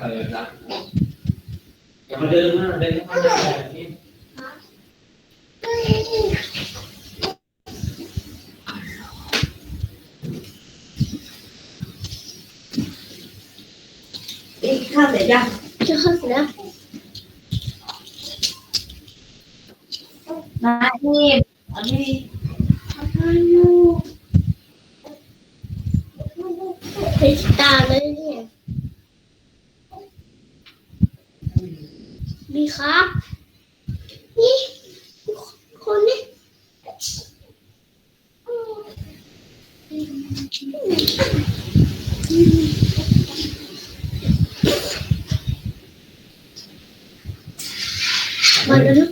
เออครับอย่ามาเดินมาเดินเข้ามาแบบนี้กินข้าวเสร็จยังจะเข้าเสร็จแล้วมาที่อันนี้เป็นตาเลยเนี่ย มีครับ นี่คนนี้มาแล้วนะ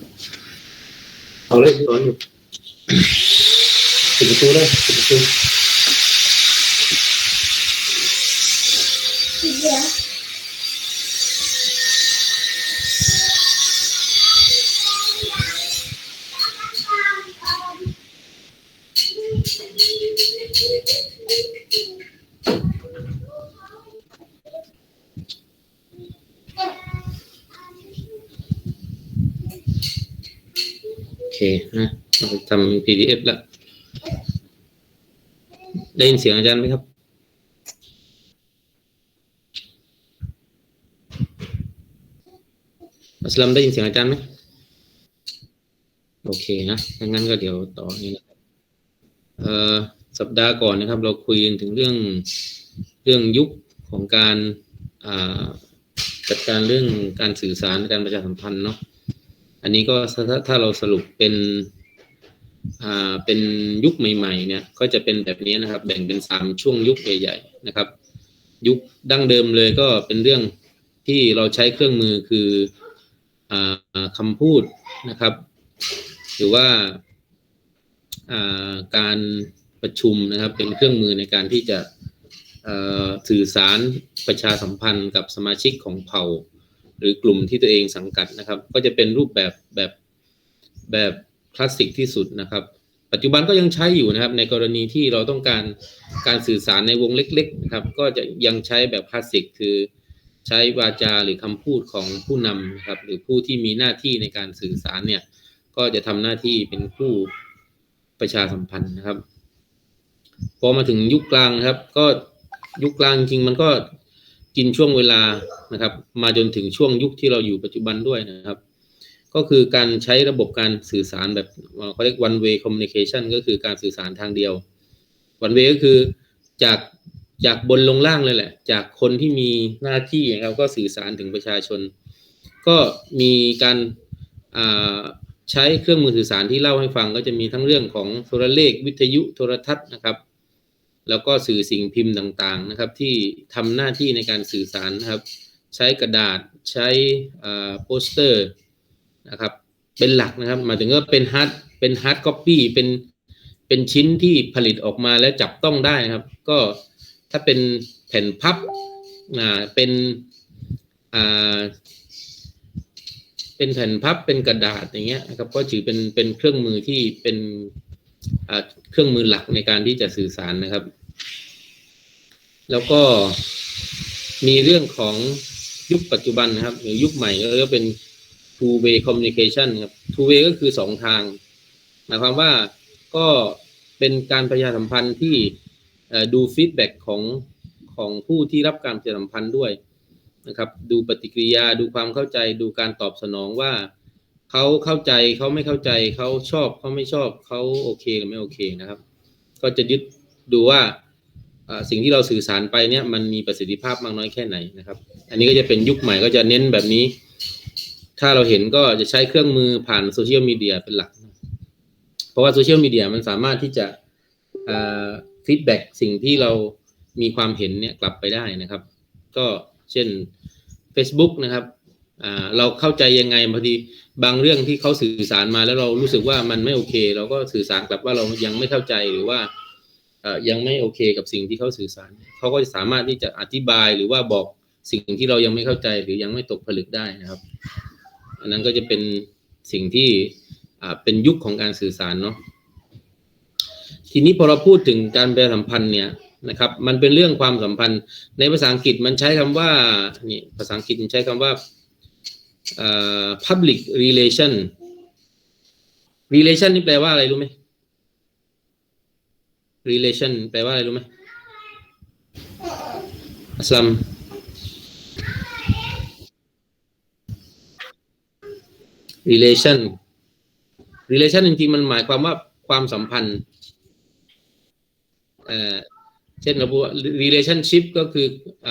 เอาเลยนอนอยู่ปิดประตูเลยปิดประตู ทำ PDF แล้ว ได้ยินเสียงอาจารย์ไหมครับ อัสลัมได้ยินเสียงอาจารย์ไหมโอเคนะงั้นก็เดี๋ยวต่อนี้นะเอ่อสัปดาห์ก่อนนะครับ เราคุยกันถึงเรื่องเรื่องยุคของการอ่าจัดการเรื่องการสื่อสารการประชาสัมพันธ์เนาะอันนี้ก็ถ้าเราสรุปเป็น เป็นยุคใหม่ๆเนี่ยก็จะเป็นแบบนี้นะครับ แบ่งเป็นสามช่วงยุคใหญ่ๆนะครับ ยุคดั้งเดิมเลยก็เป็นเรื่องที่เราใช้เครื่องมือคืออ่าคำพูดนะครับ หรือว่าการประชุมนะครับ เป็นเครื่องมือในการที่จะสื่อสารประชาสัมพันธ์กับสมาชิกของเผ่า หรือกลุ่มที่ตัวเองสังกัดนะครับ ก็จะเป็นรูปแบบแบบแบบ คลาสสิกที่สุดนะครับ ปัจจุบันก็ยังใช้อยู่นะครับ ในกรณีที่เราต้องการการสื่อสารในวงเล็กๆนะครับ ก็จะยังใช้แบบคลาสสิกคือใช้วาจาหรือคำพูดของผู้นำนะครับ หรือผู้ที่มีหน้าที่ในการสื่อสารเนี่ย ก็จะทำหน้าที่เป็นผู้ประชาสัมพันธ์นะครับ พอมาถึงยุคกลางนะครับ ก็ยุคกลางจริงมันก็กินช่วงเวลานะครับ มาจนถึงช่วงยุคที่เราอยู่ปัจจุบันด้วยนะครับ ก็คือการใช้ระบบการสื่อสารแบบเขาเรียก one way communication ก็คือการสื่อสารทางเดียว one way ก็คือจากจากบนลงล่างเลยแหละ จากคนที่มีหน้าที่นะครับก็สื่อสารถึงประชาชน ก็มีการใช้เครื่องมือสื่อสารที่เล่าให้ฟัง ก็จะมีทั้งเรื่องของโทรเลขวิทยุโทรทัศน์นะครับ แล้วก็สื่อสิ่งพิมพ์ต่างๆนะครับ ที่ทำหน้าที่ในการสื่อสารนะครับ ใช้กระดาษใช้โปสเตอร์ นะครับ เป็นหลักนะครับหมายถึงว่าเป็นฮาร์ดเป็นฮาร์ดคอปปี้เป็นเป็นชิ้นที่ผลิตออกมาแล้วจับต้องได้นะครับ ก็ถ้าเป็นแผ่นพับอ่าเป็นอ่าเป็นแผ่นพับเป็นกระดาษอย่างเงี้ยนะครับก็ถือเป็นเป็นเครื่องมือที่เป็นอ่าเครื่องมือหลักในการที่จะสื่อสารนะครับ แล้วก็มีเรื่องของยุคปัจจุบันนะครับ หรือยุคใหม่ก็เป็น two way communication ครับ two way ก็คือสองทาง หมายความว่าก็เป็นการประชาสัมพันธ์ที่ดูฟีดแบ็กของของผู้ที่รับการประชาสัมพันธ์ด้วยนะครับ ดูปฏิกิริยาดูความเข้าใจดูการตอบสนองว่าเขาเข้าใจเขาไม่เข้าใจเขาชอบเขาไม่ชอบเขาโอเคหรือไม่โอเคนะครับ ก็จะยึดดูว่าสิ่งที่เราสื่อสารไปเนี่ยมันมีประสิทธิภาพมากน้อยแค่ไหนนะครับ อันนี้ก็จะเป็นยุคใหม่ก็จะเน้นแบบนี้ ถ้าเราเห็นก็จะใช้เครื่องมือผ่านโซเชียลมีเดียเป็นหลัก เพราะว่าโซเชียลมีเดียมันสามารถที่จะฟีดแบ็กสิ่งที่เรามีความเห็นเนี่ยกลับไปได้นะครับ ก็เช่น Facebook นะครับเราเข้าใจยังไงพอดีบางเรื่องที่เขาสื่อสารมาแล้วเรารู้สึกว่ามันไม่โอเค เราก็สื่อสารกลับว่าเรายังไม่เข้าใจหรือว่ายังไม่โอเคกับสิ่งที่เขาสื่อสารเขาก็จะสามารถที่จะอธิบายหรือว่าบอกสิ่งที่เรายังไม่เข้าใจหรือยังไม่ตกผลึกได้นะครับ อันนั้นก็จะเป็นสิ่งที่เป็นยุคของการสื่อสารเนาะทีนี้พอเราพูดถึงการประชาสัมพันธ์เนี่ยนะครับ มันเป็นเรื่องความสัมพันธ์ ในภาษาอังกฤษมันใช้คำว่านี่ภาษาอังกฤษมันใช้คำว่า public relation relation นี่แปลว่าอะไรรู้ไหม relation แปลว่าอะไรรู้ไหมอัสลัม relation relation จริงๆ มันหมายความว่าความสัมพันธ์เช่นเราพูด relationship ก็คืออ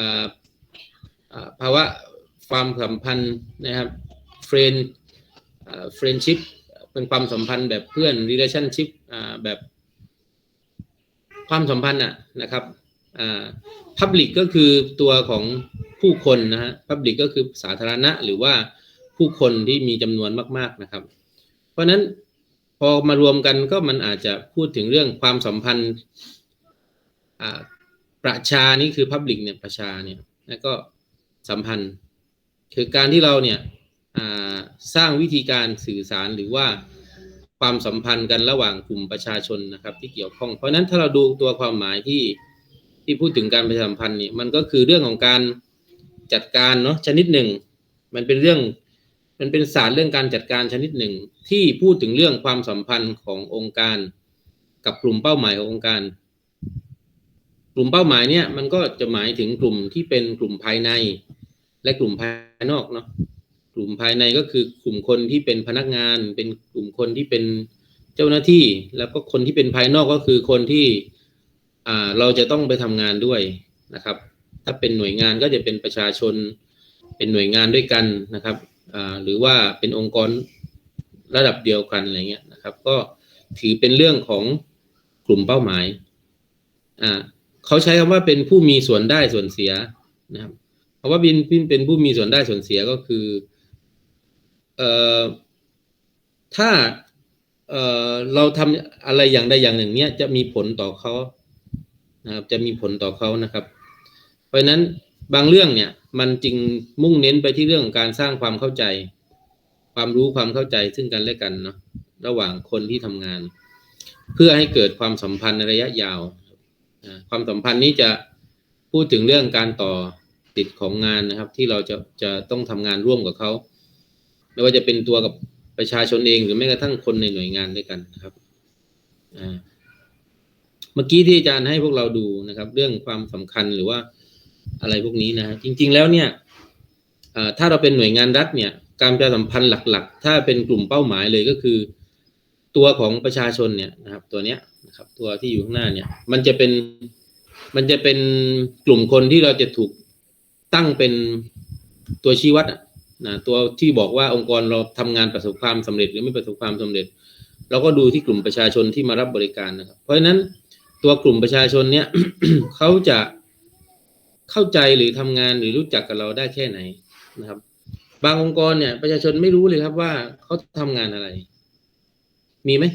ภาวะความสัมพันธ์นะครับ friend friendship เป็นความสัมพันธ์แบบเพื่อน relationship อแบบความสัมพันธ์อะนะครับ public ก็คือตัวของผู้คนนะฮะ public ก็คือสาธารณะหรือว่า ผู้คนที่มีจำนวนมาก ๆนะครับ เพราะฉะนั้นพอมารวมกันก็มันอาจจะพูดถึงเรื่องความสัมพันธ์ประชานี่คือ public เนี่ยประชาเนี่ยแล้วก็สัมพันธ์ คือการที่เราเนี่ยสร้างวิธีการสื่อสารหรือว่าความสัมพันธ์กันระหว่างกลุ่มประชาชนนะครับ ที่เกี่ยวข้อง เพราะฉะนั้นถ้าเราดูตัวความหมายที่ที่พูดถึงการประชาสัมพันธ์นี่มันก็คือเรื่องของการจัดการเนาะชนิดหนึ่ง มันเป็นเรื่อง มันเป็นศาสตร์เรื่องการจัดการชนิดหนึ่ง ที่พูดถึงเรื่องความสัมพันธ์ขององค์การ กับกลุ่มเป้าหมายขององค์การ กลุ่มเป้าหมายเนี่ยมันก็จะหมายถึงกลุ่มที่เป็นกลุ่มภายใน และกลุ่มภายนอกเนาะกลุ่มภายในก็คือกลุ่มคนที่เป็นพนักงาน เป็นกลุ่มคนที่เป็นเจ้าหน้าที่ แล้วก็คนที่เป็นภายนอกก็คือคนที่อ่าเราจะต้องไปทำงานด้วยนะครับ ถ้าเป็นหน่วยงานก็จะเป็นประชาชน เป็นหน่วยงานด้วยกันนะครับ หรือว่าเป็นองค์กรระดับเดียวกันอะไรเงี้ยนะครับ ก็ถือเป็นเรื่องของกลุ่มเป้าหมายอ่าเขาใช้คำว่าเป็นผู้มีส่วนได้ส่วนเสียนะครับเพราะว่าบินบินเป็นผู้มีส่วนได้ส่วนเสียก็คือเอ่อถ้าเอ่อเราทำอะไรอย่างใดอย่างหนึ่ง เนี้ยจะมีผลต่อเขานะครับ จะมีผลต่อเขานะครับ เพราะฉะนั้นบางเรื่องเนี่ย มันจึงมุ่งเน้นไปที่เรื่องของการสร้างความเข้าใจ ความรู้ความเข้าใจซึ่งกันและกันเนาะระหว่างคนที่ทำงาน เพื่อให้เกิดความสัมพันธ์ในระยะยาว ความสัมพันธ์นี้จะพูดถึงเรื่องการต่อติดของงานนะครับ ที่เราจะจะต้องทำงานร่วมกับเขาไม่ว่าจะเป็นตัวกับประชาชนเองหรือแม้กระทั่งคนในหน่วยงานด้วยกันนะครับเมื่อกี้ที่อาจารย์ให้พวกเราดูนะครับ เรื่องความสำคัญหรือว่า อะไรพวกนี้นะจริง ๆ แล้วเนี่ยถ้าเราเป็นหน่วยงานรัฐเนี่ยการประชาสัมพันธ์หลักๆ ถ้าเป็นกลุ่มเป้าหมายเลยก็คือ ตัวของประชาชนเนี่ยนะครับตัวเนี้ยนะครับตัวที่อยู่ข้างหน้าเนี่ยมันจะเป็นมันจะเป็นกลุ่มคนที่เราจะถูกตั้งเป็นตัวชี้วัดนะตัวที่บอกว่าองค์กรเราทำงานประสบความสำเร็จหรือไม่ประสบความสำเร็จ เราก็ดูที่กลุ่มประชาชนที่มารับบริการนะครับ เพราะฉะนั้นตัวกลุ่มประชาชนเนี่ยเขาจะ เข้าใจหรือทำงานหรือรู้จักกับเราได้แค่ไหนนะครับ บางองค์กรเนี่ยประชาชนไม่รู้เลยครับว่าเขาทำงานอะไร มีไหม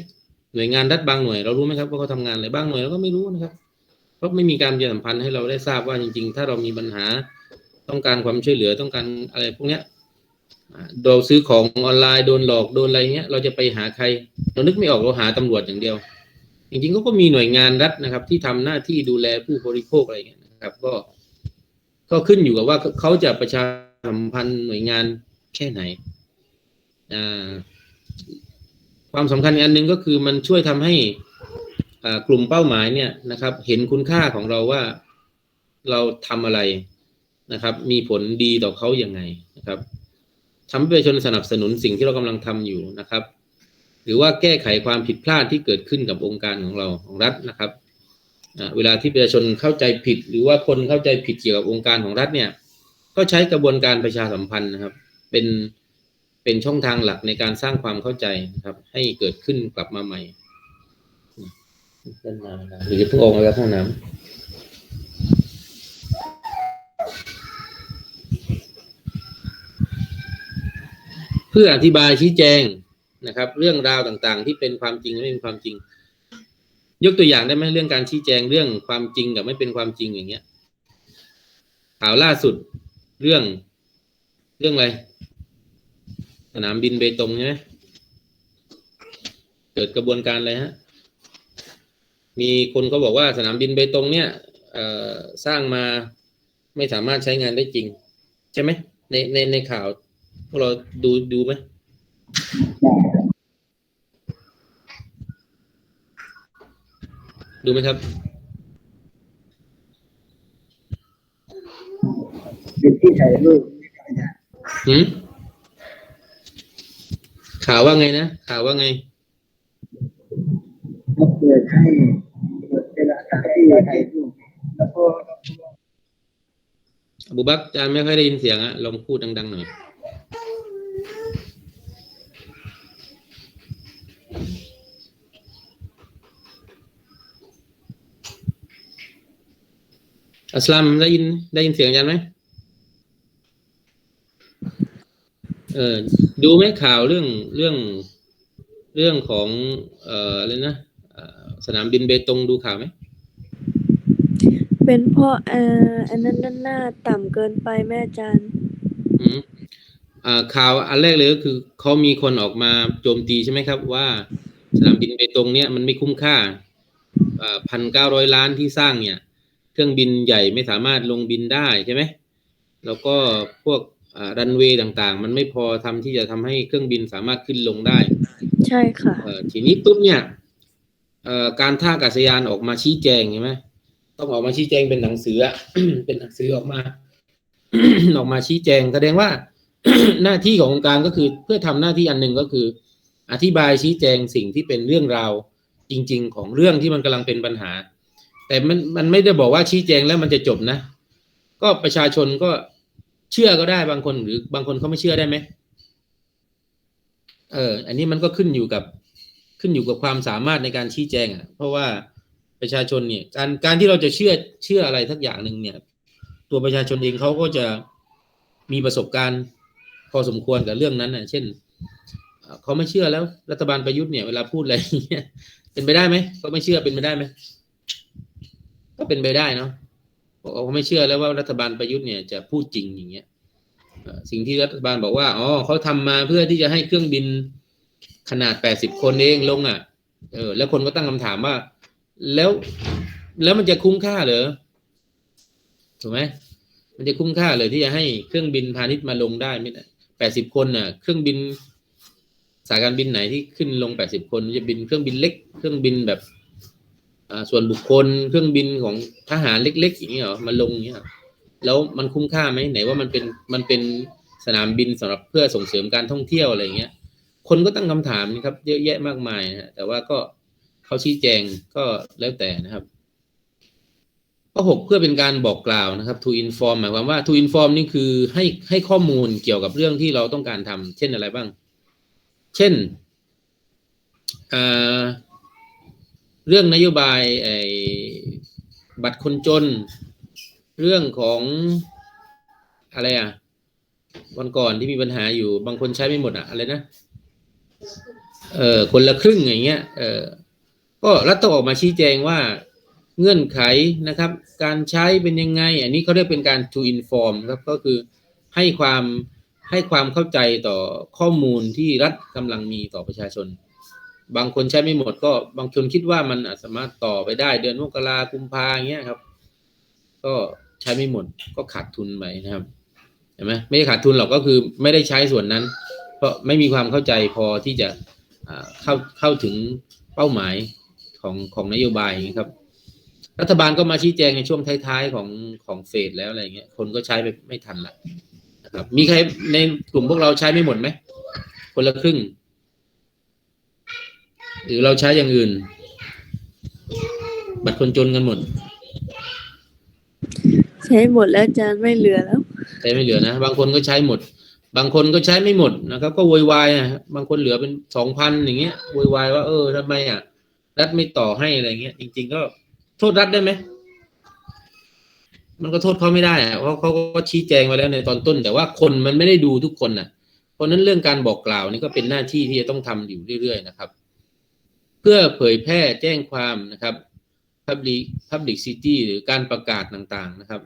หน่วยงานรัฐบางหน่วยเรารู้ไหมครับว่าเขาทำงานอะไรบางหน่วยเราก็ไม่รู้นะครับ เพราะไม่มีการประชาสัมพันธ์ให้เราได้ทราบว่าจริง ๆ ถ้าเรามีปัญหาต้องการความช่วยเหลือต้องการอะไรพวกเนี้ยเราซื้อของออนไลน์โดนหลอกโดนอะไรเงี้ย เราจะไปหาใคร เรานึกไม่ออกเราหาตำรวจอย่างเดียว จริงๆเขาก็มีหน่วยงานรัฐนะครับ ที่ทำหน้าที่ดูแลผู้บริโภคอะไรเงี้ยนะครับ ก็ ก็ขึ้นอยู่กับว่าเขาจะประชาสัมพันธ์หน่วยงานแค่ไหนความสำคัญอันหนึ่งก็คือมันช่วยทำให้กลุ่มเป้าหมายเนี่ยนะครับ เห็นคุณค่าของเราว่าเราทำอะไรนะครับ มีผลดีต่อเขาอย่างไงนะครับทำให้ประชาชนสนับสนุนสิ่งที่เรากำลังทำอยู่นะครับ หรือว่าแก้ไขความผิดพลาดที่เกิดขึ้นกับองค์การของเราของรัฐนะครับ เวลาที่ประชาชนเข้าใจผิด หรือว่าคนเข้าใจผิดเกี่ยวกับองค์การของรัฐเนี่ย ก็ใช้กระบวนการประชาสัมพันธ์นะครับ เป็นเป็นช่องทางหลักในการสร้างความเข้าใจนะครับ ให้เกิดขึ้นกลับมาใหม่ด้านหน้านะหรือเพิ่งออกมาจากห้องน้ำเพื่ออธิบายชี้แจงนะครับ เรื่องราวต่างๆ ที่เป็นความจริงและไม่เป็นความจริง ยกตัวอย่างได้ไหมเรื่องการชี้แจงเรื่องความจริงกับไม่เป็นความจริงอย่างเงี้ยข่าวล่าสุดเรื่องเรื่องอะไร สนามบินเบตงใช่ไหมเกิดกระบวนการอะไรฮะ มีคนเขาบอกว่าสนามบินเบตงเนี่ยสร้างมาไม่สามารถใช้งานได้จริง ใช่ไหมในในในข่าวพวกเราดูดูไหม ดูไหมครับเป็นที่ถ่ายรูปนี่ก็อาจารย์หืมข่าวว่าไงนะข่าวว่าไงเขาเปิดให้เปิดเวลาถ่ายที่ถ่ายรูปแล้วก็อบูบักจานไม่ค่อยได้ยินเสียงอะลองพูดดังๆหน่อย อัสลามได้ยินได้ยินเสียงอาจารย์ไหมเออดูไหมข่าวเรื่องเรื่องเรื่องของเอ่ออะไรนะเอ่อสนามบินเบตงดูข่าวไหมเป็นเพราะเอ่ออันนั้นด้านหน้าต่ำเกินไปแม่อาจารย์อืมอ่าข่าวอันแรกเลยก็คือเขามีคนออกมาโจมตีใช่ไหมครับ ว่าสนามบินเบตงเนี่ยมันไม่คุ้มค่าพันเก้าร้อยล้านที่สร้างเนี่ย เครื่องบินใหญ่ไม่สามารถลงบินได้ใช่ไหมแล้วก็พวกรันเวย์ต่างๆ มันไม่พอทำที่จะทำให้เครื่องบินสามารถขึ้นลงได้ ใช่ค่ะเอ่อทีนี้ปุ๊บเนี่ยเอ่อการท่าอากาศยานออกมาชี้แจงใช่ไหมต้องออกมาชี้แจงเป็นหนังสืออะเป็นหนังสือออกมา ออกมาชี้แจงแสดงว่าหน้าที่ขององค์การก็คือเพื่อทำหน้าที่อันหนึ่งก็คือ อธิบายชี้แจงสิ่งที่เป็นเรื่องราวจริง ๆ ของเรื่องที่มันกำลังเป็นปัญหา แต่มันมันไม่ได้บอกว่าชี้แจงแล้วมันจะจบนะ ก็ประชาชนก็เชื่อก็ได้บางคนหรือบางคนเขาไม่เชื่อได้ไหมเออ อันนี้มันก็ขึ้นอยู่กับขึ้นอยู่กับความสามารถในการชี้แจงอะ เพราะว่าประชาชนเนี่ย การการที่เราจะเชื่อเชื่ออะไรทักอย่างหนึ่งเนี่ย ตัวประชาชนเองเขาก็จะมีประสบการณ์ พอสมควรกับเรื่องนั้นน่ะ เช่นเขาไม่เชื่อแล้ว รัฐบาลประยุทธ์เนี่ยเวลาพูดอะไรเป็นไปได้ไหมเขาไม่เชื่อเป็นไปได้ไหม ก็เป็นไปได้เนาะเพราะเขาไม่เชื่อแล้วว่ารัฐบาลประยุทธ์เนี่ยจะพูดจริงอย่างเงี้ยสิ่งที่รัฐบาลบอกว่าอ๋อเขาทำมาเพื่อที่จะให้เครื่องบินขนาดแปดสิบคนเองลงอะ เออ แล้วคนก็ตั้งคำถามว่า แล้วแล้วมันจะคุ้มค่าเหรอถูกไหมมันจะคุ้มค่าเลยที่จะให้เครื่องบินพาณิชย์มาลงได้ไหมแปดสิบคนน่ะ เครื่องบินสายการบินไหนที่ขึ้นลงแปดสิบคนจะบินเครื่องบินเล็ก เครื่องบินแบบ ส่วนบุคคลเครื่องบินของทหารเล็ก ๆ อย่างนี้เหรอมาลงอย่างนี้เหรอแล้วมันคุ้มค่าไหมไหนว่ามันเป็นมันเป็นสนามบินสำหรับเพื่อส่งเสริมการท่องเที่ยวอะไรอย่างเงี้ย คนก็ตั้งคำถามนะครับ เยอะแยะมากมายนะฮะแต่ว่าก็เขาชี้แจงก็แล้วแต่นะครับข้อหกเพื่อเป็นการบอกกล่าวนะครับ to inform หมายความว่า to inform นี่คือให้ให้ข้อมูลเกี่ยวกับเรื่องที่เราต้องการทำเช่นอะไรบ้าง เช่นอ่า เรื่องนโยบายไอ้บัตรคนจน เรื่องของอะไรอะ วันก่อนที่มีปัญหาอยู่บางคนใช้ไม่หมดอะ อะไรนะเออคนละครึ่งอย่างเงี้ยเออก็รัฐต้องออกมาชี้แจงว่าเงื่อนไขนะครับ การใช้เป็นยังไง อันนี้เขาเรียกเป็นการ to inform ครับก็คือให้ความให้ความเข้าใจต่อข้อมูลที่รัฐกำลังมีต่อประชาชน บางคนใช้ไม่หมดก็บางคนคิดว่ามันสามารถต่อไปได้เดือนมกรากุมภาอย่างเงี้ยครับ ก็ใช้ไม่หมดก็ขาดทุนไปนะครับเห็นไหมไม่ได้ขาดทุนหรอกก็คือไม่ได้ใช้ส่วนนั้น เพราะไม่มีความเข้าใจพอที่จะเข้าเข้าถึงเป้าหมายของของนโยบายอย่างนี้ครับ รัฐบาลก็มาชี้แจงในช่วงท้ายๆของของเฟสแล้วอะไรเงี้ยคนก็ใช้ไปไม่ทันละนะครับ มีใครในกลุ่มพวกเราใช้ไม่หมดไหมคนละครึ่ง หรือเราใช้อย่างอื่น บัตรคนจนกันหมด ใช้หมดแล้วอาจารย์ไม่เหลือแล้วใช้ไม่เหลือนะ บางคนก็ใช้หมด บางคนก็ใช้ไม่หมดนะครับ ก็โวยวายอะบางคนเหลือเป็นสองพันอย่างเงี้ยโวยวายว่าเออทำไมอะรัฐไม่ต่อให้อะไรเงี้ยจริง ๆ ก็โทษรัฐได้ไหมมันก็โทษเขาไม่ได้อะเพราะเขาก็ชี้แจงไว้แล้วในตอนต้น แต่ว่าคนมันไม่ได้ดูทุกคนน่ะ เพราะฉะนั้นเรื่องการบอกกล่าวนี่ก็เป็นหน้าที่ที่จะต้องทำอยู่เรื่อยๆนะครับ เพื่อเผยแพร่แจ้งความนะครับ public publicity หรือการประกาศต่างๆนะครับ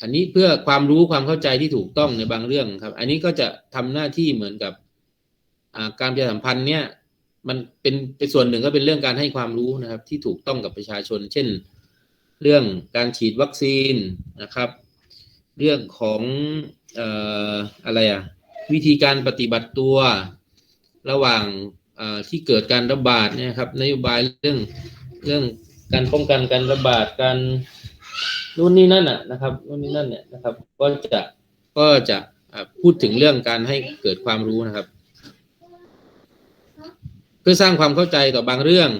อันนี้เพื่อความรู้ความเข้าใจที่ถูกต้องในบางเรื่องครับ อันนี้ก็จะทำหน้าที่เหมือนกับาการประชาสัมพันธ์เนี่ยมันเป็นเป็นส่วนหนึ่งก็เป็นเรื่องการให้ความรู้นะครับ ที่ถูกต้องกับประชาชน เช่น เรื่องการฉีดวัคซีนนะครับ เรื่องของอออะไรอะวิธีการปฏิบัติตัวระหว่าง ที่เกิดการระบาดเนี่ยครับนโยบายเรื่องเรื่องการป้องกันการระบาดการนู่นนี่นั่นอะนะครับนู่นนี่นั่นเนี่ยนะครับ ก็จะก็จะพูดถึงเรื่องการให้เกิดความรู้นะครับ เพื่อสร้างความเข้าใจต่อบางเรื่อง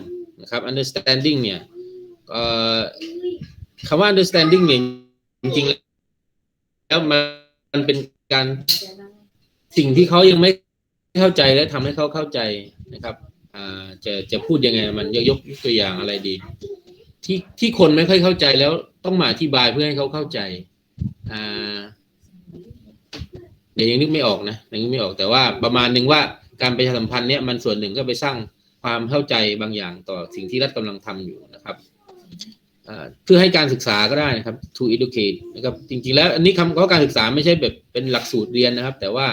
นะครับ understanding เนี่ยคำว่า understanding เนี่ยจริงๆแล้วมันเป็นการสิ่งที่เขายังไม่ เข้าใจและทำให้เขาเข้าใจนะครับอ่าจะจะพูดยังไงมันยกยกตัวอย่างอะไรดี ที่ที่คนไม่ค่อยเข้าใจแล้วต้องมาอธิบายเพื่อให้เขาเข้าใจอ่าเดี๋ยวยังนึกไม่ออกนะยังนึกไม่ออกแต่ว่าประมาณหนึ่งว่าการประชาสัมพันธ์เนี่ยมันส่วนหนึ่งก็ไปสร้างความเข้าใจบางอย่างต่อสิ่งที่รัฐกำลังทำอยู่นะครับอ่าเพื่อให้การศึกษาก็ได้นะครับ to educate นะครับจริงๆแล้วอันนี้คำว่าการศึกษาไม่ใช่แบบเป็นหลักสูตรเรียนนะครับ แต่ว่า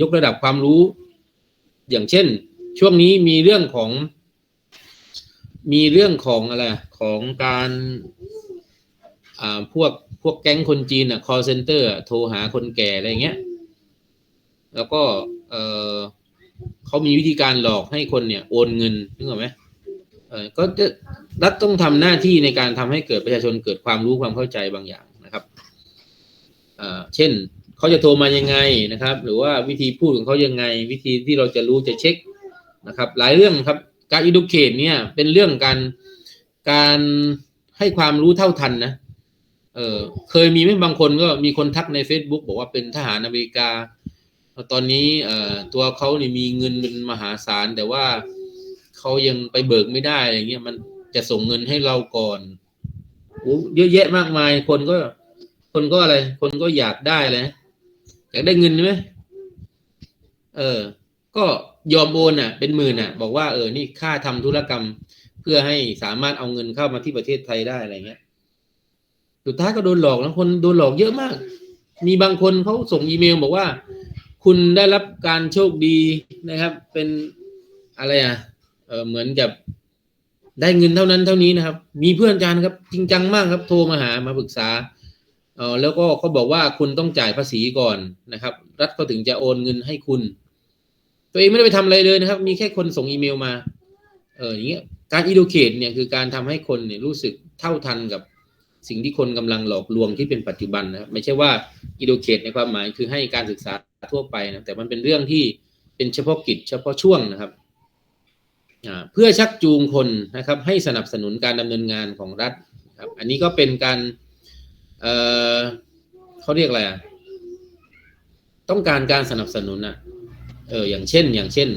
ยกระดับความรู้ อย่างเช่น ช่วงนี้มีเรื่องของ มีเรื่องของอะไรของการพวกพวกแก๊งคนจีนอะ call center โทรหาคนแก่อะไรอย่างเงี้ย แล้วก็เออเขามีวิธีการหลอกให้คนเนี่ยโอนเงินนึกออกไหมเออก็จะรัฐต้องทำหน้าที่ในการทำให้เกิดประชาชนเกิดความรู้ความเข้าใจบางอย่างนะครับเออเช่น เขาจะโทรมายังไงนะครับ หรือว่าวิธีพูดของเขายังไง วิธีที่เราจะรู้จะเช็คนะครับ หลายเรื่องครับการ educate เนี่ยเป็นเรื่องการการให้ความรู้เท่าทันนะเออเคยมีไหมบางคนก็มีคนทักใน Facebook บอกว่าเป็นทหารอเมริกา ตอนนี้เอ่อตัวเขาเนี่ยมีเงินเป็นมหาศาล แต่ว่าเขายังไปเบิกไม่ได้อะไรเงี้ยมันจะส่งเงินให้เราก่อนโอ้เยอะแยะมากมาย คนก็ คนก็อะไร คนก็อยากได้เลย อยากได้เงินใช่ไหมเออ ก็ยอมโอนอะ เป็นหมื่นอะ บอกว่าเออนี่ค่าทำธุรกรรม เพื่อให้สามารถเอาเงินเข้ามาที่ประเทศไทยได้อะไรเงี้ยสุดท้ายก็โดนหลอกแล้วคนโดนหลอกเยอะมาก มีบางคนเขาส่งอีเมลบอกว่า คุณได้รับการโชคดีนะครับ เป็นอะไรอะ เออเหมือนกับได้เงินเท่านั้นเท่านี้นะครับ มีเพื่อนอาจารย์ครับ จริงจังมากครับ โทรมาหามาปรึกษา เออแล้วก็เขาบอกว่าคุณต้องจ่ายภาษีก่อนนะครับ รัฐก็ถึงจะโอนเงินให้คุณ ตัวเองไม่ได้ไปทำอะไรเลยนะครับ มีแค่คนส่งอีเมลมา เอออย่างเงี้ยการ educate เนี่ยคือการทำให้คนเนี่ยรู้สึกเท่าทันกับสิ่งที่คนกำลังหลอกลวงที่เป็นปัจจุบันนะครับไม่ใช่ว่า educate ในความหมายคือให้การศึกษาทั่วไปนะแต่มันเป็นเรื่องที่เป็นเฉพาะกิจเฉพาะช่วงนะครับอ่าเพื่อชักจูงคนนะครับ ให้สนับสนุนการดำเนินงานของรัฐครับ อันนี้ก็เป็นการ เอ่อเขาเรียกอะไรอะต้องการการสนับสนุนอะ เออ อย่างเช่น อย่างเช่น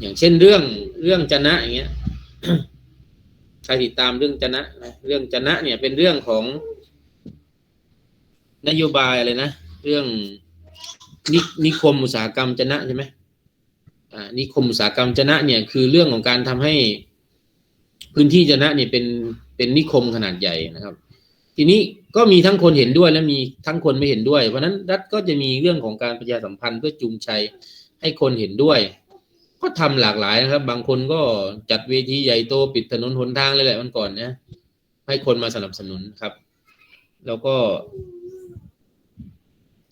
อย่างเช่นเรื่องเรื่องจนะอย่างเงี้ยใครติดตามเรื่องจนะนะเรื่องจนะ เนี่ยเป็นเรื่องของนโยบายอะไรนะเรื่องนินิคมอุตสาหกรรมจนะใช่ไหมอ่านิคมอุตสาหกรรมจนะ เนี่ยคือเรื่องของการทำให้พื้นที่จนะเนี่ยเป็นเป็นนิคมขนาดใหญ่นะครับ ทีนี้ก็มีทั้งคนเห็นด้วยและมีทั้งคนไม่เห็นด้วย เพราะนั้นรัฐก็จะมีเรื่องของการประชาสัมพันธ์เพื่อจูงใจให้คนเห็นด้วย ก็ทำหลากหลายนะครับ บางคนก็จัดเวทีใหญ่โตปิดถนนหนทางเลยแหละมันก่อนนะให้คนมาสนับสนุนครับ แล้วก็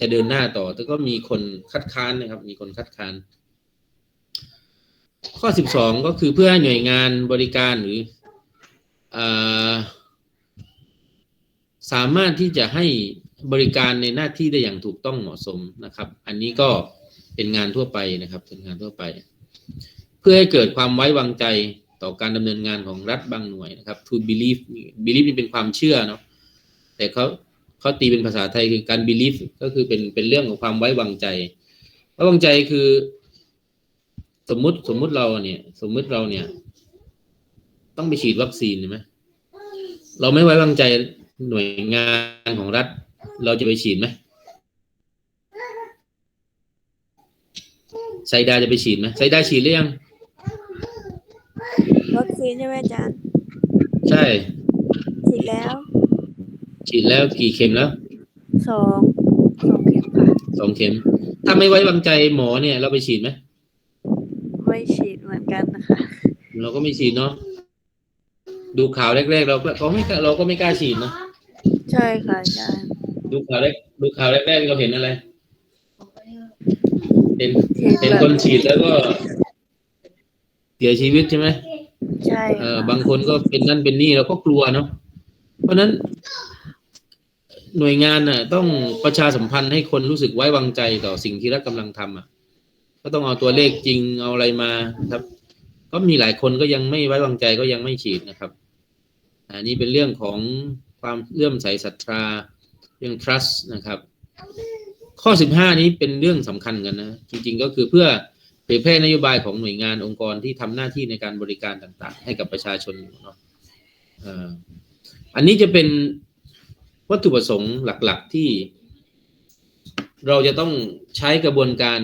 จะเดินหน้าต่อ แต่ก็มีคนคัดค้านนะครับ มีคนคัดค้าน ข้อสิบสองก็คือเพื่อให้หน่วยงานบริการหรืออา สามารถที่จะให้บริการในหน้าที่ได้อย่างถูกต้องเหมาะสมนะครับ อันนี้ก็เป็นงานทั่วไปนะครับเป็นงานทั่วไป เพื่อให้เกิดความไว้วางใจต่อการดำเนินงานของรัฐบางหน่วยนะครับ to believe believe นี่เป็นความเชื่อเนาะแต่เขาเขาตีเป็นภาษาไทยคือการ believe ก็คือเป็นเป็นเรื่องของความไว้วางใจไว้วางใจคือ สมมุติสมมุติเราเนี่ย สมมุติเราเนี่ย ต้องไปฉีดวัคซีนใช่ไหมเราไม่ไว้วางใจ หน่วยงานของรัฐ เราจะไปฉีดไหมไซดาจะไปฉีดไหมไซดาฉีดหรือยังวัคซีนใช่ไหมอาจารย์ ใช่ ฉีดแล้ว ฉีดแล้วกี่เข็มแล้วสองสองเข็มค่ะสองเข็ม ถ้าไม่ไว้วางใจหมอเนี่ย เราไปฉีดไหมไม่ฉีดเหมือนกันนะคะ เราก็ไม่ฉีดเนาะดูข่าวแรกๆ เราก็เขาไม่กล้าเราก็ไม่กล้าฉีดนะ ใช่ค่ะใช่ดูข่าวแรกดูข่าวแรกๆเราเห็นอะไรเห็นเห็นเห็นแบบคนฉีดแล้วก็เสียชีวิตใช่ไหมใช่เออค่ะบางคนก็เป็นนั่นเป็นนี่เราก็กลัวเนาะเพราะฉะนั้น หน่วยงานน่ะ ต้องประชาสัมพันธ์ให้คนรู้สึกไว้วางใจต่อสิ่งที่รัฐกำลังทำอะ ก็ต้องเอาตัวเลขจริงเอาอะไรมานะครับ ก็มีหลายคนก็ยังไม่ไว้วางใจก็ยังไม่ฉีดนะครับอันนี้เป็นเรื่องของ ความเลื่อมใสศรัทธาเรื่อง trust นะครับ ข้อ 15 นี้เป็นเรื่องสำคัญกันนะ จริงๆก็คือเพื่อเผยแพร่นโยบายของหน่วยงานองค์กรที่ทำหน้าที่ในการบริการต่างๆ ให้กับประชาชนอยู่เนาะอันนี้จะเป็นวัตถุประสงค์หลักๆที่ เราจะต้องใช้กระบวนการ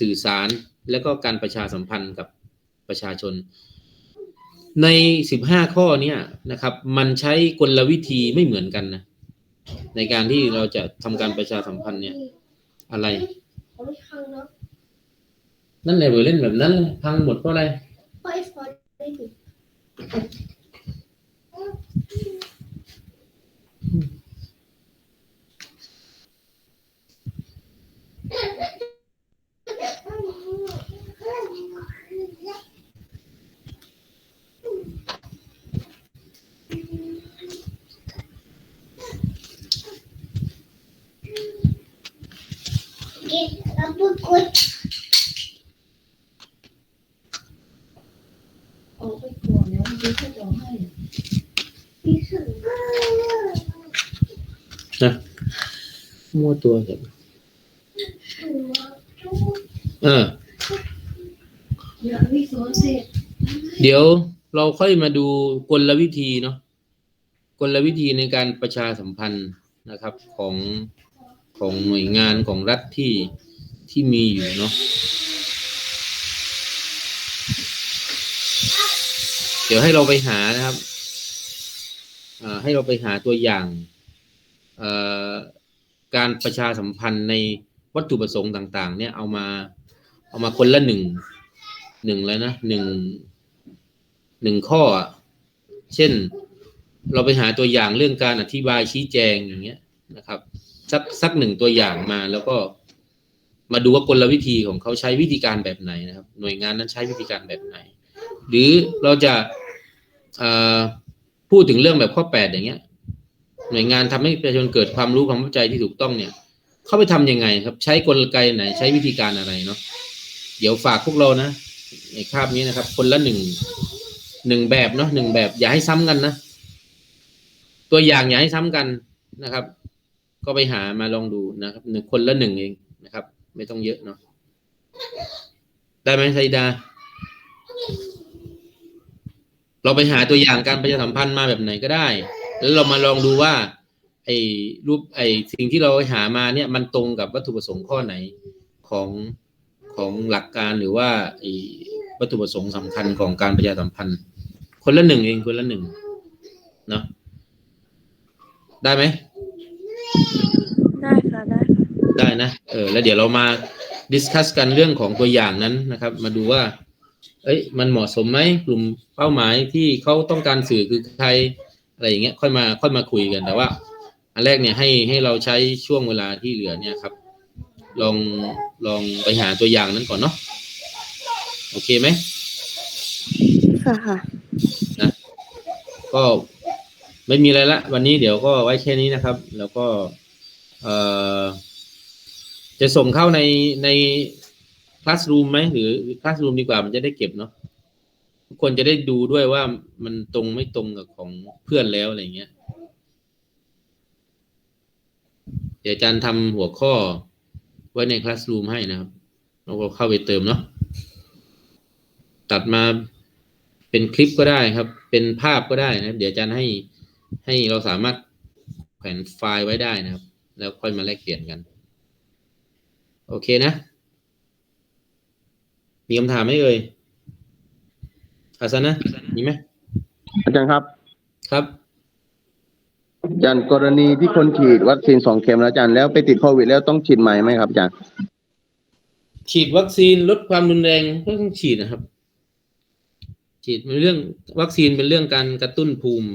สื่อสารและก็การประชาสัมพันธ์กับประชาชน ใน15ข้อเนี้ยนะครับ มันใช้กลวิธีไม่เหมือนกันนะ ในการที่เราจะทำการประชาสัมพันธ์เนี่ย อะไรเขาไม่ข้างเนาะนั่นแหละเบอร์เล่นแบบนั้นเลยพังหมดเพราะอะไร เพราะไอ้ฟอนได้ดิ โอเคแล้วพูดคุย เอาไปก่อนแล้วมันจะจะให้ พี่สุด นะ มั่วตัวกันเออเดี๋ยวเราค่อยมาดูกลวิธีเนาะกลวิธีในการประชาสัมพันธ์นะครับของของหน่วยงานของรัฐที่ที่มีอยู่เนาะเดี๋ยวให้เราไปหานะครับให้เราไปหาตัวอย่างเอ่อ การประชาสัมพันธ์ในวัตถุประสงค์ต่าง ๆ เนี่ยเอามาเอามาคนละหนึ่งหนึ่งแล้วนะหนึ่งหนึ่งข้อ เช่น เราไปหาตัวอย่างเรื่องการอธิบายชี้แจงอย่างเงี้ยนะครับ สักสักหนึ่งตัวอย่างมาแล้วก็มาดูว่ากลวิธีของเขาใช้วิธีการแบบไหนนะครับ หน่วยงานนั้นใช้วิธีการแบบไหน หรือเราจะพูดถึงเรื่องแบบข้อแปดอย่างเงี้ย หน่วยงานทำให้ประชาชนเกิดความรู้ความเข้าใจที่ถูกต้องเนี่ย เข้าไปทำยังไงครับ ใช้กลไกไหน ใช้วิธีการอะไรเนาะเดี๋ยวฝากพวกเรานะในคาบนี้นะครับ คนละหนึ่งหนึ่งแบบเนาะหนึ่งแบบ อย่าให้ซ้ำกันนะตัวอย่างอย่าให้ซ้ำกันนะครับ ก็ไปหามาลองดูนะครับหนึ่งคนละหนึ่งเองนะครับ ไม่ต้องเยอะเนาะได้ไหมไซดา เราไปหาตัวอย่างการประชาสัมพันธ์มาแบบไหนก็ได้ แล้วเรามาลองดูว่า ไอ้รูปไอ้สิ่งที่เราหามาเนี่ยมันตรงกับวัตถุประสงค์ข้อไหนของของหลักการหรือว่าไอ้วัตถุประสงค์สำคัญของการประชาสัมพันธ์ คนละหนึ่งเองคนละหนึ่งเนาะได้ไหมได้ค่ะได้ค่ะได้นะเออแล้วเดี๋ยวเรามาดิสคัสกันเรื่องของตัวอย่างนั้นนะครับ มาดูว่า เอ้ยมันเหมาะสมไหมกลุ่มเป้าหมายที่เขาต้องการสื่อคือใคร อะไรอย่างเงี้ยค่อยมาค่อยมาคุยกันแต่ว่า อันแรกเนี่ยให้ให้เราใช้ช่วงเวลาที่เหลือเนี่ยครับ ลองลองไปหาตัวอย่างนั้นก่อนเนาะโอเคไหมค่ะค่ะก็ไม่มีอะไรละวันนี้เดี๋ยวก็ไว้แค่นี้นะครับ แล้วก็เอ่อจะส่งเข้าในในคลาสรูมไหมหรือคลาสรูมดีกว่ามันจะได้เก็บเนาะทุก คนจะได้ดูด้วยว่ามันตรงไม่ตรงกับของเพื่อนแล้วอะไรเงี้ย เดี๋ยวอาจารย์ทำหัวข้อไว้ในคลาสรูมให้นะครับเราก็เข้าไปเติมเนาะตัดมาเป็นคลิปก็ได้ครับ เป็นภาพก็ได้นะครับ เดี๋ยวอาจารย์ให้ให้เราสามารถแขวนไฟล์ไว้ได้นะครับ แล้วค่อยมาแลกเปลี่ยนกัน โอเคนะ มีคำถามไหมเอ่ย อาสนะมีไหมอาจารย์ครับ ครับ อาจารย์กรณีที่คนฉีดวัคซีนสองเข็มแล้วอาจารย์แล้วไปติดโควิดแล้วต้องฉีดใหม่ไหมครับอาจารย์ ฉีดวัคซีนลดความรุนแรงก็ต้องฉีดนะครับฉฉีดเป็นเรื่องวัคซีนเป็นเรื่องการกระตุ้นภูมิ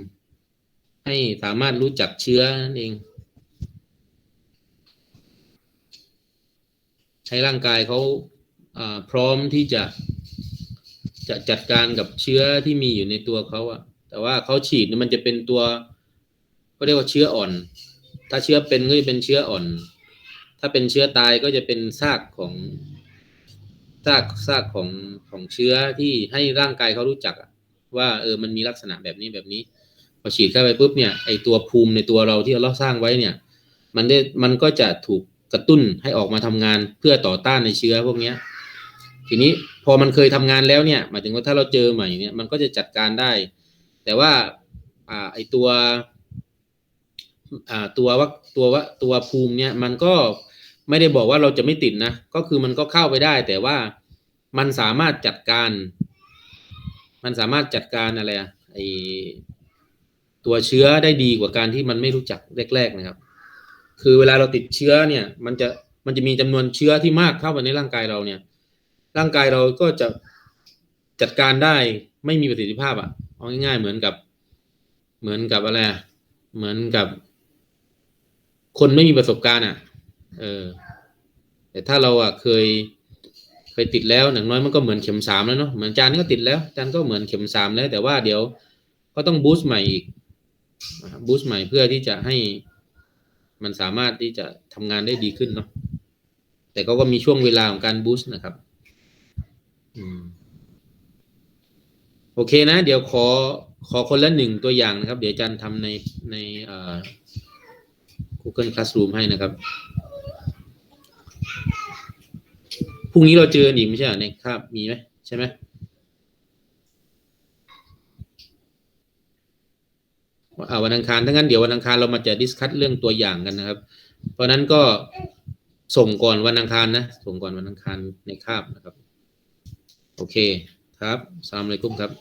ให้สามารถรู้จักเชื้อนั่นเองให้ร่างกายเขาอ่าพร้อมที่จะ จะจัดการกับเชื้อที่มีอยู่ในตัวเขาอะแต่ว่าเขาฉีดเนี่ยมันจะเป็นตัวเขาเรียกว่าเชื้ออ่อน ถ้าเชื้อเป็นก็จะเป็นเชื้ออ่อน ถ้าเป็นเชื้อตายก็จะเป็นซากของซากซากของของเชื้อที่ให้ร่างกายเขารู้จักว่าเออมันมีลักษณะแบบนี้แบบนี้ พอฉีดเข้าไปปุ๊บเนี่ยไอตัวภูมิในตัวเราที่เราสร้างไว้เนี่ย มันได้มันก็จะถูกกระตุ้นให้ออกมาทำงานเพื่อต่อต้านในเชื้อพวกเนี้ย ทีนี้พอมันเคยทำงานแล้วเนี่ย หมายถึงว่าถ้าเราเจอใหม่เนี่ยมันก็จะจัดการได้ แต่ว่าอ่าไอตัวอ่าตัวว่าตัวว่าตัวภูมิเนี่ยมันก็ไม่ได้บอกว่าเราจะไม่ติดนะ ก็คือมันก็เข้าไปได้ แต่ว่ามันสามารถจัดการ มันสามารถจัดการอะไรอะไอตัวเชื้อได้ดีกว่าการที่มันไม่รู้จักแรก ๆนะครับ คือเวลาเราติดเชื้อเนี่ย มันจะมันจะมีจำนวนเชื้อที่มากเข้าไปในร่างกายเราเนี่ย ร่างกายเราก็จะจัดการได้ไม่มีประสิทธิภาพอะเอาง่ายๆเหมือนกับ เหมือนกับอะไรเหมือนกับ คนไม่มีประสบการณ์อะ เออ แต่ถ้าเราอะเคยเคยติดแล้วอย่างน้อยมันก็เหมือนเข็มสามแล้วเนาะเหมือนจานก็ติดแล้วจานก็เหมือนเข็มสามแล้ว แต่ว่าเดี๋ยวก็ต้องบูสต์ใหม่อีกบูสต์ใหม่เพื่อที่จะให้มันสามารถที่จะทำงานได้ดีขึ้นเนาะแต่ก็ก็มีช่วงเวลาของการบูสต์นะครับ โอเคนะ เดี๋ยวขอขอคนละหนึ่งตัวอย่างนะครับ เดี๋ยวอาจารย์ทำในใน Google Classroom ให้นะครับพรุ่งนี้เราเจอกันอีกไม่ใช่เหรอในคาบมีไหมใช่ไหมอ่าวันอังคารถ้างั้นเดี๋ยววันอังคารเรามาจะดิสคัตเรื่องตัวอย่างกันนะครับ เพราะนั้นก็ส่งก่อนวันอังคารนะ ส่งก่อนวันอังคารในคาบนะครับ โอเคครับสลามเลยกุ้มครับ